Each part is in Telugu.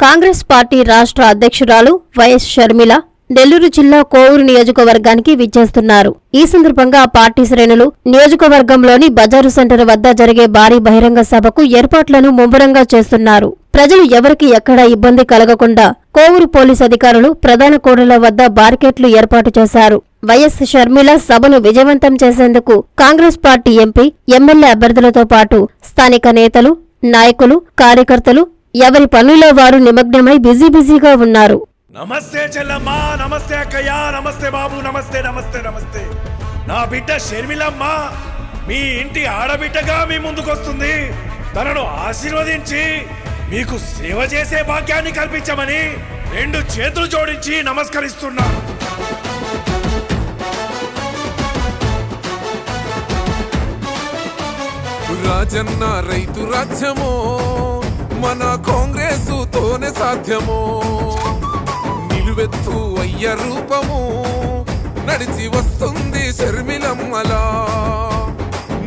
కాంగ్రెస్ పార్టీ రాష్ట్ర అధ్యక్షురాలు వైఎస్ షర్మిల నెల్లూరు జిల్లా కోవూరు నియోజకవర్గానికి విచ్చేస్తున్నారు. ఈ సందర్భంగా పార్టీ శ్రేణులు నియోజకవర్గంలోని బజారు సెంటర్ వద్ద జరిగే భారీ బహిరంగ సభకు ఏర్పాట్లను ముమ్మరంగా చేస్తున్నారు. ప్రజలు ఎవరికి ఎక్కడా ఇబ్బంది కలగకుండా కోవూరు పోలీస్ అధికారులు ప్రధాన కోడల వద్ద బార్కెట్లు ఏర్పాటు చేశారు. వైఎస్ షర్మిల సభను విజయవంతం చేసేందుకు కాంగ్రెస్ పార్టీ ఎంపీ ఎమ్మెల్యే అభ్యర్థులతో పాటు స్థానిక నేతలు నాయకులు కార్యకర్తలు ఎవరి పనుల్లో వారు నిమగ్నమై బిజీ బిజీగా ఉన్నారు. నమస్తే చెల్లమ్మ నమస్తే అక్కయ్య నమస్తే బాబు నమస్తే నమస్తే నమస్తే. నా బిడ్డ షర్మిలమ్మ మీ ఇంటి ఆడబిడ్డగా మీ ముందుకొస్తుంది. తనను ఆశీర్వదించి మీకు సేవ చేసే భాగ్యాన్ని కల్పించమని రెండు చేతులు జోడించి నమస్కరిస్తున్నా. రాజన్న రైతు రాజ్యమో. మన కాంగ్రెసుతోనే సాధ్యమో? నిలువెత్తు అయ్య రూపము? నడిచి వస్తుంది శర్మిలమ్మలా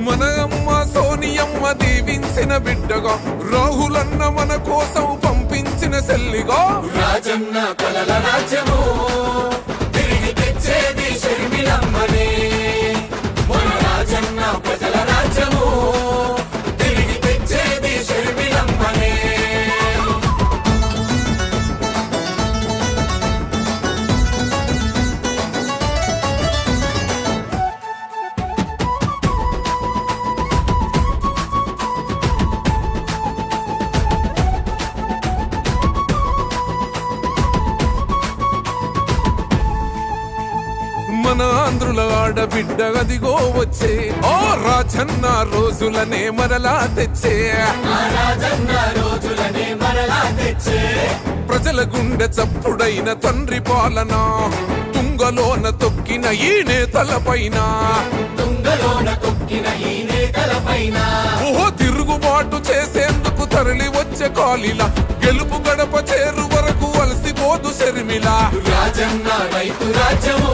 మన అమ్మ సోనియమ్మ దీవించిన బిడ్డగా రాహులన్న మన కోసం పంపించిన సెల్లిగా రాజన్న కలల రాజ్యము? మన ఆంధ్రుల ఆడబిడ్డ అదిగో వచ్చే. ఓ రాజన్న రోజులనే మరలా తెచ్చే. ప్రజల గుండె చప్పుడైన తండ్రి పాలన తుంగలోన తొక్కిన ఈ నేతలపైన తుంగలోన తొక్కిన నేతల పైన ఓహో తిరుగుబాటు చేసేందుకు తరలి వచ్చే కాలిలా గెలుపు గడప చేరు వరకు అలసిపోదు శర్మిలా. రాజన్న రైతు రాజ్యము.